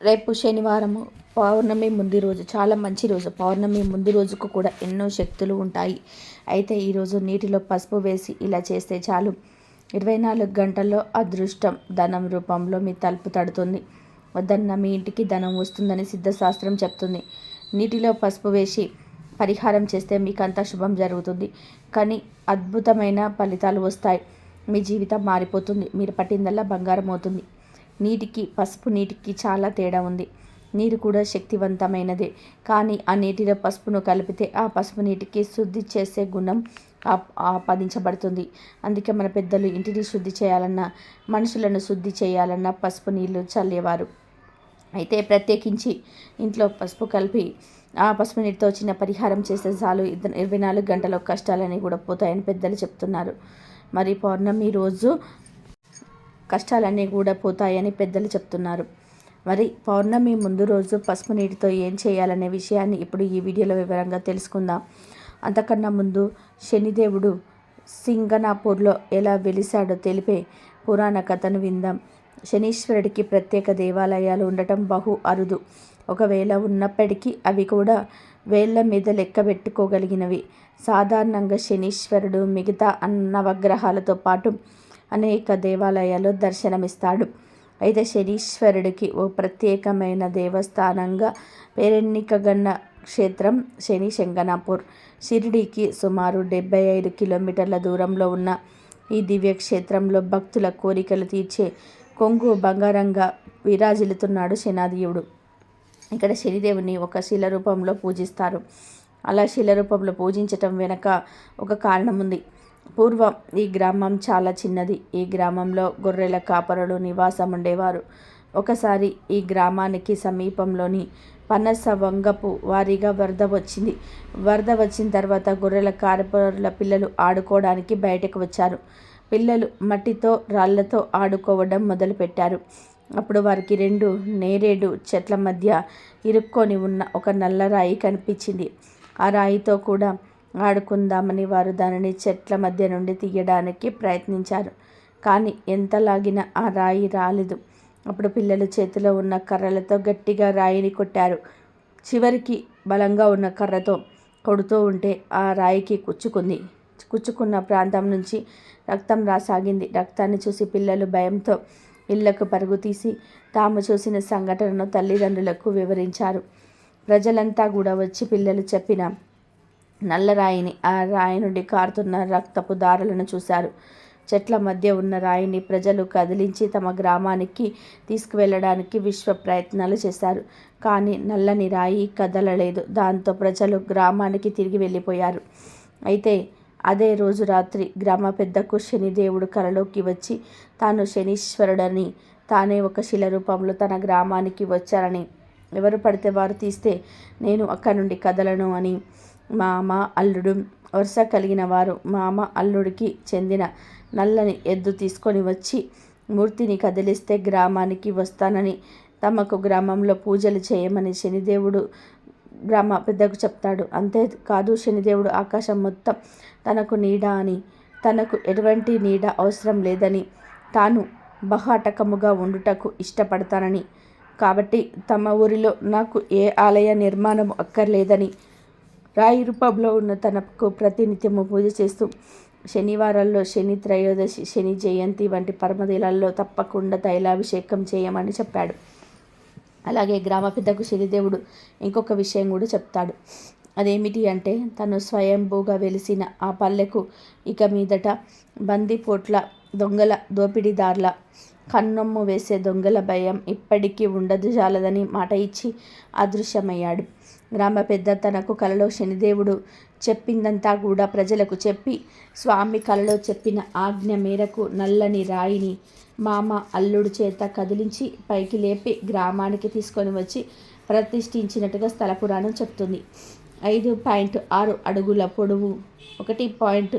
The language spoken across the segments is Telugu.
రేపు శనివారము పౌర్ణమి ముందు రోజు చాలా మంచి రోజు. పౌర్ణమి ముందు రోజుకు కూడా ఎన్నో శక్తులు ఉంటాయి. అయితే ఈరోజు నీటిలో పసుపు వేసి ఇలా చేస్తే చాలు. ఇరవై నాలుగు గంటల్లో అదృష్టం ధనం రూపంలో మీ తలుపు తడుతుంది. వద్దన్న మీ ఇంటికి ధనం వస్తుందని సిద్ధశాస్త్రం చెప్తుంది. నీటిలో పసుపు వేసి పరిహారం చేస్తే మీకు అంత శుభం జరుగుతుంది. కానీ అద్భుతమైన ఫలితాలు వస్తాయి. మీ జీవితం మారిపోతుంది. మీరు పట్టిందల్లా బంగారం అవుతుంది. నీటికి పసుపు నీటికి చాలా తేడా ఉంది. నీరు కూడా శక్తివంతమైనదే. కానీ ఆ నీటిలో పసుపును కలిపితే ఆ పసుపు నీటికి శుద్ధి చేసే గుణం ఆపాదించబడుతుంది. అందుకే మన పెద్దలు ఇంటిని శుద్ధి చేయాలన్నా మనుషులను శుద్ధి చేయాలన్నా పసుపు నీళ్ళు చల్లేవారు. అయితే ప్రత్యేకించి ఇంట్లో పసుపు కలిపి ఆ పసుపు నీటితో చిన్న పరిహారం చేస్తే చాలు. ఇరవై నాలుగు గంటల కష్టాలని కూడా పోతాయని పెద్దలు చెప్తున్నారు. మరి పౌర్ణమి రోజు కష్టాలన్నీ కూడా పోతాయని పెద్దలు చెప్తున్నారు. మరి పౌర్ణమి ముందు రోజు పసుపు నీటితో ఏం చేయాలనే విషయాన్ని ఇప్పుడు ఈ వీడియోలో వివరంగా తెలుసుకుందాం. అంతకన్నా ముందు శనిదేవుడు సింగనాపూర్లో ఎలా వెలిశాడో తెలిపే పురాణ కథను విందాం. శనీశ్వరుడికి ప్రత్యేక దేవాలయాలు ఉండటం బహు అరుదు. ఒకవేళ ఉన్నప్పటికీ అవి కూడా వేళ్ళ మీద లెక్క పెట్టుకోగలిగినవి. సాధారణంగా శనీశ్వరుడు మిగతా నవగ్రహాలతో పాటు అనేక దేవాలయాల్లో దర్శనమిస్తాడు. అయితే శనీశ్వరుడికి ఓ ప్రత్యేకమైన దేవస్థానంగా పేరెన్నికగన్న క్షేత్రం శని శంగనాపూర్ షిరిడీకి సుమారు డెబ్బై ఐదు కిలోమీటర్ల దూరంలో ఉన్న ఈ దివ్య క్షేత్రంలో భక్తుల కోరికలు తీర్చే కొంగు బంగారంగా విరాజిల్లుతున్నాడు శనాదేవుడు ఇక్కడ శనిదేవుని ఒక శిల రూపంలో పూజిస్తారు. అలా శిల రూపంలో పూజించటం వెనక ఒక కారణం ఉంది పూర్వం ఈ గ్రామం చాలా చిన్నది. ఈ గ్రామంలో గొర్రెల కాపరులు నివాసం ఉండేవారు. ఒకసారి ఈ గ్రామానికి సమీపంలోని పనస వంగపు వారిగా వరద వచ్చింది. వరద వచ్చిన తర్వాత గొర్రెల కాపరుల పిల్లలు ఆడుకోవడానికి బయటకు వచ్చారు. పిల్లలు మట్టితో రాళ్ళతో ఆడుకోవడం మొదలుపెట్టారు. అప్పుడు వారికి రెండు నేరేడు చెట్ల మధ్య ఇరుక్కొని ఉన్న ఒక నల్ల రాయి కనిపించింది. ఆ రాయితో కూడా ఆడుకుందామని వారు దానిని చెట్ల మధ్య నుండి తీయడానికి ప్రయత్నించారు. కానీ ఎంత లాగినా ఆ రాయి రాలేదు. అప్పుడు పిల్లలు చేతిలో ఉన్న కర్రలతో గట్టిగా రాయిని కొట్టారు. చివరికి బలంగా ఉన్న కర్రతో కొడుతూ ఉంటే ఆ రాయికి కుచ్చుకుంది. కుచ్చుకున్న ప్రాంతం నుంచి రక్తం రాసాగింది. రక్తాన్ని చూసి పిల్లలు భయంతో ఇళ్ళకు పరుగు తీసి తాము చూసిన సంఘటనను తల్లిదండ్రులకు వివరించారు. ప్రజలంతా కూడా వచ్చి పిల్లలు చెప్పిన నల్ల రాయిని ఆ రాయి నుండి కారుతున్న రక్తపు దారులను చూశారు. చెట్ల మధ్య ఉన్న రాయిని ప్రజలు కదిలించి తమ గ్రామానికి తీసుకువెళ్ళడానికి విశ్వ ప్రయత్నాలు చేశారు. కానీ నల్లని రాయి కదలలేదు. దాంతో ప్రజలు గ్రామానికి తిరిగి వెళ్ళిపోయారు. అయితే అదే రోజు రాత్రి గ్రామ పెద్దకు శనిదేవుడు కలలోకి వచ్చి తాను శనీశ్వరుడని తానే ఒక శిల రూపంలో తన గ్రామానికి వచ్చారని ఎవరు పడితే వారు తీస్తే నేను అక్కడి నుండి కదలను అని మామ అల్లుడు వరుస కలిగిన వారు మామ అల్లుడికి చెందిన నల్లని ఎద్దు తీసుకొని వచ్చి మూర్తిని కదిలిస్తే గ్రామానికి వస్తానని తమకు గ్రామంలో పూజలు చేయమని శనిదేవుడు గ్రామ పెద్దకు చెప్తాడు. అంతేకాదు శనిదేవుడు ఆకాశం మొత్తం తనకు నీడ అని తనకు ఎటువంటి నీడ అవసరం లేదని తాను బహాటకముగా ఉండుటకు ఇష్టపడతానని. కాబట్టి తమ ఊరిలో నాకు ఏ ఆలయ నిర్మాణం అక్కర్లేదని రాయి రూపంలో ఉన్న తనకు ప్రతినిత్యము పూజ చేస్తూ శనివారాల్లో శని త్రయోదశి శని జయంతి వంటి పరమదినాల్లో తప్పకుండా తైలాభిషేకం చేయమని చెప్పాడు. అలాగే గ్రామ పెద్దకు శనిదేవుడు ఇంకొక విషయం కూడా చెప్తాడు. అదేమిటి అంటే తను స్వయంభూగా వెలిసిన ఆ పల్లెకు ఇక మీదట బందిపోట్ల దొంగల దోపిడీదార్ల కన్నొమ్ము వేసే దొంగల భయం ఇప్పటికీ ఉండదు జాలదని మాట ఇచ్చి అదృశ్యమయ్యాడు. గ్రామ పెద్ద తనకు కలలో శనిదేవుడు చెప్పిందంతా కూడా ప్రజలకు చెప్పి స్వామి కలలో చెప్పిన ఆజ్ఞ మేరకు నల్లని రాయిని మామ అల్లుడు చేత కదిలించి పైకి లేపి గ్రామానికి తీసుకొని వచ్చి ప్రతిష్ఠించినట్టుగా స్థల పురాణం చెప్తుంది. ఐదు పాయింట్ ఆరు అడుగుల పొడవు ఒకటి పాయింట్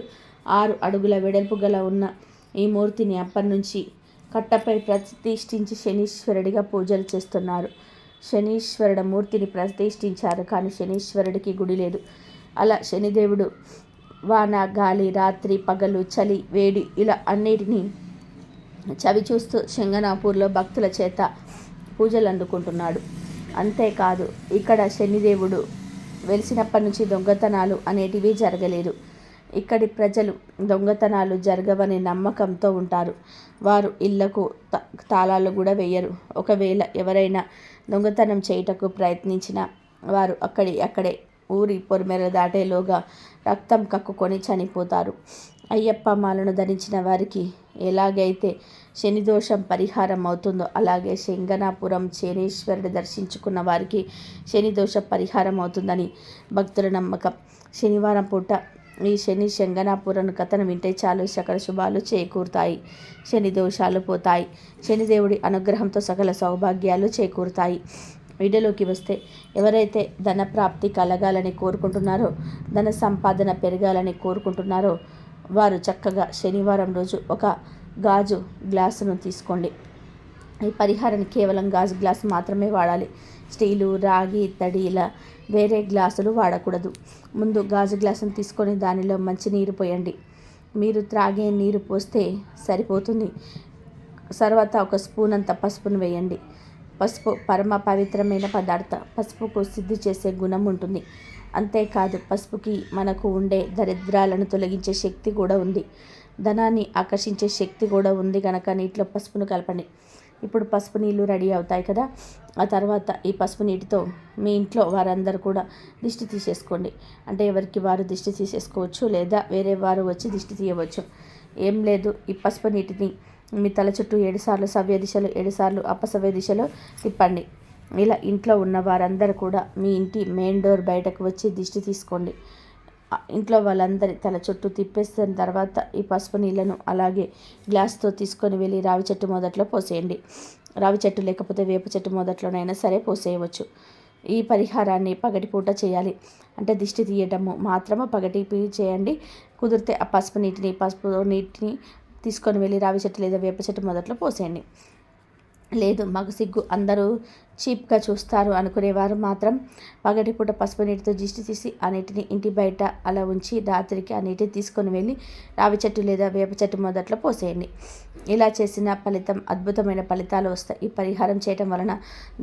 ఆరు అడుగుల వెడల్పు గల ఉన్న ఈ మూర్తిని అప్పటి నుంచి కట్టపై ప్రతిష్ఠించి శనీశ్వరుడిగా పూజలు చేస్తున్నారు. శనీశ్వరుడ మూర్తిని ప్రతిష్ఠించారు కానీ శనీశ్వరుడికి గుడి లేదు. అలా శనిదేవుడు వాన గాలి రాత్రి పగలు చలి వేడి ఇలా అన్నిటినీ చవి చూస్తూ శంగనాపూర్లో భక్తుల చేత పూజలు అందుకుంటున్నాడు. అంతేకాదు ఇక్కడ శనిదేవుడు వెలిసినప్పటి నుంచి దొంగతనాలు అనేటివి జరగలేదు. ఇక్కడి ప్రజలు దొంగతనాలు జరగవనే నమ్మకంతో ఉంటారు. వారు ఇళ్ళకు తాళాలు కూడా వేయరు. ఒకవేళ ఎవరైనా దొంగతనం చేయుటకు ప్రయత్నించిన వారు అక్కడి అక్కడే ఊరి పొరిమెర దాటేలోగా రక్తం కక్కుకొని చనిపోతారు. అయ్యప్ప మాలను ధరించిన వారికి ఎలాగైతే శనిదోషం పరిహారం అవుతుందో అలాగే శంగనాపురం శనీశ్వరుడు దర్శించుకున్న వారికి శనిదోష పరిహారం అవుతుందని భక్తుల నమ్మకం. శనివారం పూట ఈ శని శంగనాపురం కథను వింటే చాలు. సకల శుభాలు చేకూరుతాయి. శని దోషాలు పోతాయి. శనిదేవుడి అనుగ్రహంతో సకల సౌభాగ్యాలు చేకూరుతాయి. వీడియోలోకి వస్తే ఎవరైతే ధన ప్రాప్తి కలగాలని కోరుకుంటున్నారో ధన సంపాదన పెరగాలని కోరుకుంటున్నారో వారు చక్కగా శనివారం రోజు ఒక గాజు గ్లాసును తీసుకోండి. ఈ పరిహారం కేవలం గాజు గ్లాసు మాత్రమే వాడాలి. స్టీలు రాగి ఇత్తడి ఇలా వేరే గ్లాసులు వాడకూడదు. ముందు గాజు గ్లాసును తీసుకొని దానిలో మంచి నీరు పోయండి. మీరు త్రాగే నీరు పోస్తే సరిపోతుంది. తర్వాత ఒక స్పూన్ అంత పసుపును వేయండి. పసుపు పరమ పవిత్రమైన పదార్థ. పసుపుకు సిద్ధి చేసే గుణం ఉంటుంది. అంతేకాదు పసుపుకి మనకు ఉండే దరిద్రాలను తొలగించే శక్తి కూడా ఉంది. ధనాన్ని ఆకర్షించే శక్తి కూడా ఉంది కనుక నీటిలో పసుపును కలపండి. ఇప్పుడు పసుపు నీళ్ళు రెడీ అవుతాయి కదా. ఆ తర్వాత ఈ పసుపు నీటితో మీ ఇంట్లో వారందరూ కూడా దిష్టి తీసేసుకోండి. అంటే ఎవరికి వారు దిష్టి తీసేసుకోవచ్చు లేదా వేరే వారు వచ్చి దిష్టి తీయవచ్చు. ఏం లేదు ఈ పసుపు నీటిని మీ తల చుట్టూ ఏడుసార్లు సవ్య దిశలో ఏడుసార్లు అపసవ్య దిశలో తిప్పండి. ఇలా ఇంట్లో ఉన్న వారందరూ కూడా మీ ఇంటి మెయిన్ డోర్ బయటకు వచ్చి దిష్టి తీసుకోండి. ఇంట్లో వాళ్ళందరి తల చుట్టూ తిప్పేసిన తర్వాత ఈ పసుపు నీళ్ళను అలాగే గ్లాస్తో తీసుకొని వెళ్ళి రావి చెట్టు మొదట్లో పోసేయండి. రావి చెట్టు లేకపోతే వేప చెట్టు మొదట్లోనైనా సరే పోసేయవచ్చు. ఈ పరిహారాన్ని పగటిపూట చేయాలి. అంటే దిష్టి తీయటము మాత్రమే పగటి చేయండి. కుదిరితే ఆ పసుపు నీటిని పసుపు నీటిని తీసుకొని వెళ్ళి రావి చెట్టు లేదా వేప చెట్టు మొదట్లో పోసేయండి. లేదు మాకు సిగ్గు. అందరూ చీప్గా చూస్తారు అనుకునేవారు మాత్రం. పగటిపూట పసుపు నీటితో దిష్టి తీసి ఆ నీటిని ఇంటి బయట అలా ఉంచి రాత్రికి ఆ నీటిని తీసుకొని వెళ్ళి రావి చెట్టు లేదా వేప చెట్టు మొదట్లో పోసేయండి. ఇలా చేసిన ఫలితం అద్భుతమైన ఫలితాలు వస్తాయి. ఈ పరిహారం చేయటం వలన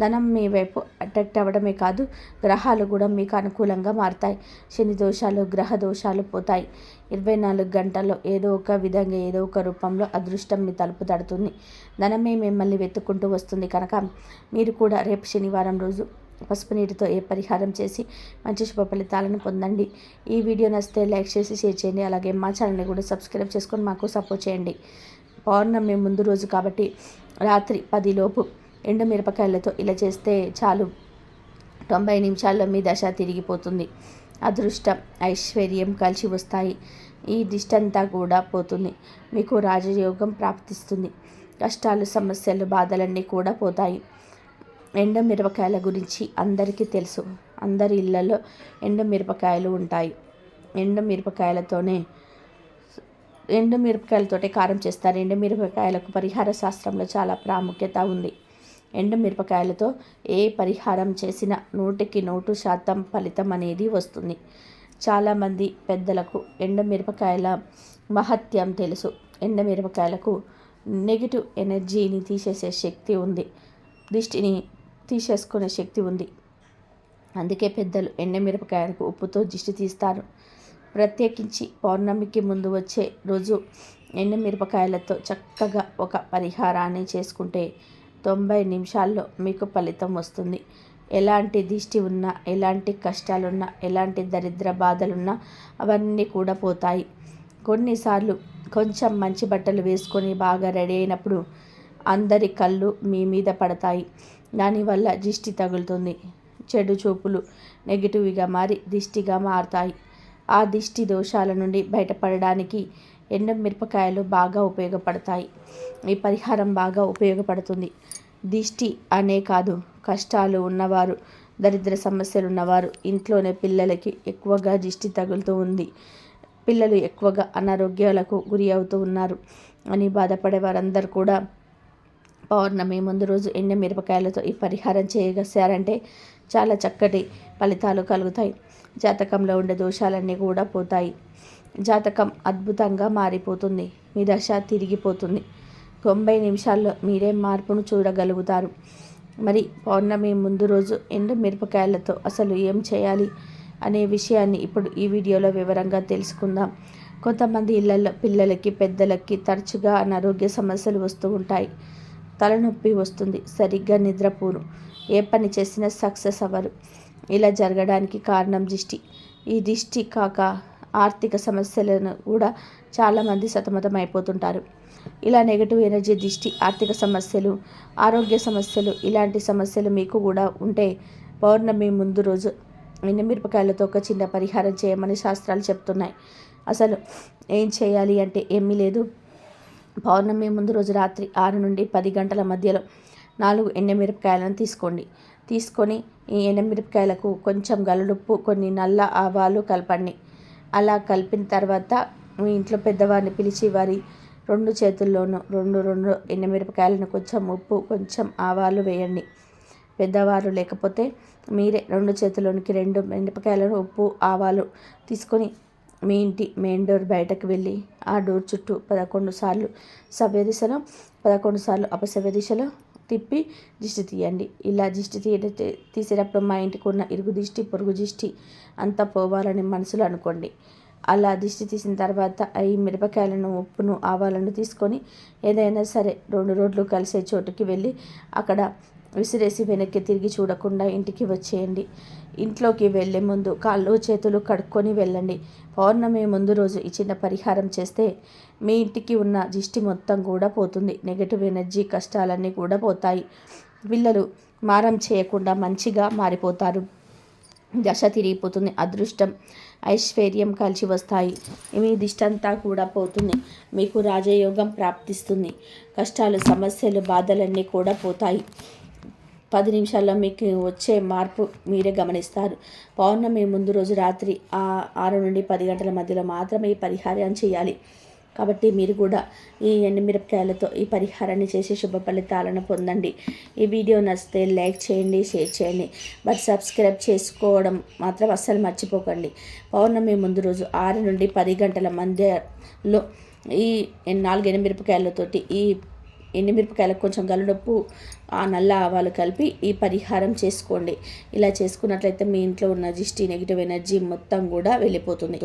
ధనం మీ వైపు అట్రాక్ట్ అవ్వడమే కాదు గ్రహాలు కూడా మీకు అనుకూలంగా మారుతాయి. శని దోషాలు గ్రహ దోషాలు పోతాయి. ఇరవై నాలుగు గంటల్లో ఏదో ఒక విధంగా ఏదో ఒక రూపంలో అదృష్టం మీ తలుపు తడుతుంది. ధనమే మిమ్మల్ని వెతుక్కుంటూ వస్తుంది కనుక మీరు కూడా రేపు శనివారం రోజు పసుపు నీటితో ఏ పరిహారం చేసి మంచి శుభ ఫలితాలను పొందండి. ఈ వీడియో నచ్చితే లైక్ చేసి షేర్ చేయండి. అలాగే మా ఛానల్ని కూడా సబ్స్క్రైబ్ చేసుకొని మాకు సపోర్ట్ చేయండి. పౌర్ణమి ముందు రోజు కాబట్టి రాత్రి పదిలోపు ఎండుమిరపకాయలతో ఇలా చేస్తే చాలు. తొంభై నిమిషాల్లో మీ దశ తిరిగిపోతుంది. అదృష్టం ఐశ్వర్యం కలిసి వస్తాయి. ఈ దిష్టంతా కూడా పోతుంది. మీకు రాజయోగం ప్రాప్తిస్తుంది. కష్టాలు సమస్యలు బాధలన్నీ కూడా పోతాయి. ఎండ మిరపకాయల గురించి అందరికీ తెలుసు. అందరి ఇళ్ళలో ఎండ మిరపకాయలు ఉంటాయి. ఎండ మిరపకాయలతోనే ఎండు మిరపకాయలతోటే కారం చేస్తారు. ఎండు మిరపకాయలకు పరిహార శాస్త్రంలో చాలా ప్రాముఖ్యత ఉంది. ఎండు మిరపకాయలతో ఏ పరిహారం చేసినా నూటికి నూటు శాతం ఫలితం అనేది వస్తుంది. చాలామంది పెద్దలకు ఎండుమిరపకాయల మహత్యం తెలుసు. ఎండమిరపకాయలకు నెగిటివ్ ఎనర్జీని తీసేసే శక్తి ఉంది. దిష్టిని తీసేసుకునే శక్తి ఉంది. అందుకే పెద్దలు ఎండమిరపకాయలకు ఉప్పుతో దిష్టి తీస్తారు. ప్రత్యేకించి పౌర్ణమికి ముందు వచ్చే రోజు ఎండమిరపకాయలతో చక్కగా ఒక పరిహారాన్ని చేసుకుంటే తొంభై నిమిషాల్లో మీకు ఫలితం వస్తుంది. ఎలాంటి దిష్టి ఉన్నా ఎలాంటి కష్టాలున్నా ఎలాంటి దరిద్ర బాధలున్నా అవన్నీ కూడా పోతాయి. కొన్నిసార్లు కొంచెం మంచి బట్టలు వేసుకొని బాగా రెడీ అయినప్పుడు అందరి కళ్ళు మీ మీద పడతాయి. దానివల్ల దిష్టి తగులుతుంది. చెడు చూపులు నెగిటివ్గా మారి దిష్టిగా మారుతాయి. ఆ దిష్టి దోషాల నుండి బయటపడడానికి ఎండు మిరపకాయలు బాగా ఉపయోగపడతాయి. ఈ పరిహారం బాగా ఉపయోగపడుతుంది. దిష్టి అనే కాదు కష్టాలు ఉన్నవారు దరిద్ర సమస్యలు ఉన్నవారు ఇంట్లోనే పిల్లలకి ఎక్కువగా దిష్టి తగులుతూ ఉంది. పిల్లలు ఎక్కువగా అనారోగ్యాలకు గురి అవుతూ ఉన్నారు అని బాధపడే వారందరూ కూడా పౌర్ణమి ముందు రోజు ఎండ మిరపకాయలతో ఈ పరిహారం చేయగలిగారంటే చాలా చక్కటి ఫలితాలు కలుగుతాయి. జాతకంలో ఉండే దోషాలన్నీ కూడా పోతాయి. జాతకం అద్భుతంగా మారిపోతుంది. మీ దశ తిరిగిపోతుంది. తొంభై నిమిషాల్లో మీరే మార్పును చూడగలుగుతారు. మరి పౌర్ణమి ముందు రోజు ఎండు మిరపకాయలతో అసలు ఏం చేయాలి అనే విషయాన్ని ఇప్పుడు ఈ వీడియోలో వివరంగా తెలుసుకుందాం. కొంతమంది ఇళ్ళలో పిల్లలకి పెద్దలకి తరచుగా అనారోగ్య సమస్యలు వస్తూ ఉంటాయి. తలనొప్పి వస్తుంది. సరిగ్గా నిద్రపోరు. ఏ పని చేసినా సక్సెస్ అవ్వరు. ఇలా జరగడానికి కారణం దిష్టి. ఈ దిష్టి కాక ఆర్థిక సమస్యలను కూడా చాలామంది సతమతం అయిపోతుంటారు ఇలా నెగటివ్ ఎనర్జీ దిష్టి ఆర్థిక సమస్యలు ఆరోగ్య సమస్యలు ఇలాంటి సమస్యలు మీకు కూడా ఉంటే పౌర్ణమి ముందు రోజు మిరపకాయలతో ఒక చిన్న పరిహారం చేయమని శాస్త్రాలు చెప్తున్నాయి. అసలు ఏం చేయాలి అంటే ఏమీ లేదు. పౌర్ణమి ముందు రోజు రాత్రి ఆరు నుండి పది గంటల మధ్యలో నాలుగు ఎండమిరపకాయలను తీసుకోండి. తీసుకొని ఈ ఎండమిరపకాయలకు కొంచెం గలుడుప్పు కొన్ని నల్ల ఆవాలు కలపండి. అలా కలిపిన తర్వాత మీ ఇంట్లో పెద్దవారిని పిలిచి వారి రెండు చేతుల్లోనూ రెండు రెండు ఎండమిరపకాయలను కొంచెం ఉప్పు కొంచెం ఆవాలు వేయండి. పెద్దవారు లేకపోతే మీరే రెండు చేతుల్లోనికి రెండు మిరపకాయలను ఉప్పు ఆవాలు తీసుకొని మీ ఇంటి మెయిన్ డోర్ బయటకు వెళ్ళి ఆ డోర్ చుట్టూ పదకొండు సార్లు సవ్య దిశలో పదకొండు సార్లు అపసవ్య దిశలో తిప్పి దిష్టి తీయండి. ఇలా దిష్టి తీయటే తీసేటప్పుడు మా ఇంటికి ఉన్న ఇరుగు దిష్టి పొరుగు దిష్టి అంతా పోవాలని మనసులో అనుకోండి. అలా దిష్టి తీసిన తర్వాత ఈ మిరపకాయలను ఉప్పును ఆవాలను తీసుకొని ఏదైనా సరే రెండు రోడ్లు కలిసే చోటుకి వెళ్ళి అక్కడ విసిరేసి వెనక్కి తిరిగి చూడకుండా ఇంటికి వచ్చేయండి. ఇంట్లోకి వెళ్ళే ముందు కాళ్ళు చేతులు కడుక్కొని వెళ్ళండి. పౌర్ణమి ముందు రోజు ఈ చిన్న పరిహారం చేస్తే మీ ఇంటికి ఉన్న దిష్టి మొత్తం కూడా పోతుంది. నెగటివ్ ఎనర్జీ కష్టాలన్నీ కూడా పోతాయి. పిల్లలు మారం చేయకుండా మంచిగా మారిపోతారు. దశ తిరిగిపోతుంది. అదృష్టం ఐశ్వర్యం కలిసి వస్తాయి. మీ దిష్టంతా కూడా పోతుంది. మీకు రాజయోగం ప్రాప్తిస్తుంది. కష్టాలు సమస్యలు బాధలన్నీ కూడా పోతాయి. పది నిమిషాల్లో మీకు వచ్చే మార్పు మీరే గమనిస్తారు. పౌర్ణమి ముందు రోజు రాత్రి ఆ ఆరు నుండి పది గంటల మధ్యలో మాత్రమే ఈ పరిహారం చేయాలి. కాబట్టి మీరు కూడా ఈ ఎండుమిరపకాయలతో ఈ పరిహారాన్ని చేసి శుభ ఫలితాలను పొందండి. ఈ వీడియో నచ్చితే లైక్ చేయండి షేర్ చేయండి. బట్ సబ్స్క్రైబ్ చేసుకోవడం మాత్రం అస్సలు మర్చిపోకండి. పౌర్ణమి ముందు రోజు ఆరు నుండి పది గంటల మధ్యలో ఈ నాలుగు ఎండుమిరపకాయలతోటి ఈ ఎండుమిరపకాయలకు కొంచెం గలుడప్పు ఆ నల్ల ఆవాలు కలిపి ఈ పరిహారం చేసుకోండి. ఇలా చేసుకున్నట్లయితే మీ ఇంట్లో ఉన్న జిష్టి నెగిటివ్ ఎనర్జీ మొత్తం కూడా వెళ్ళిపోతుంది.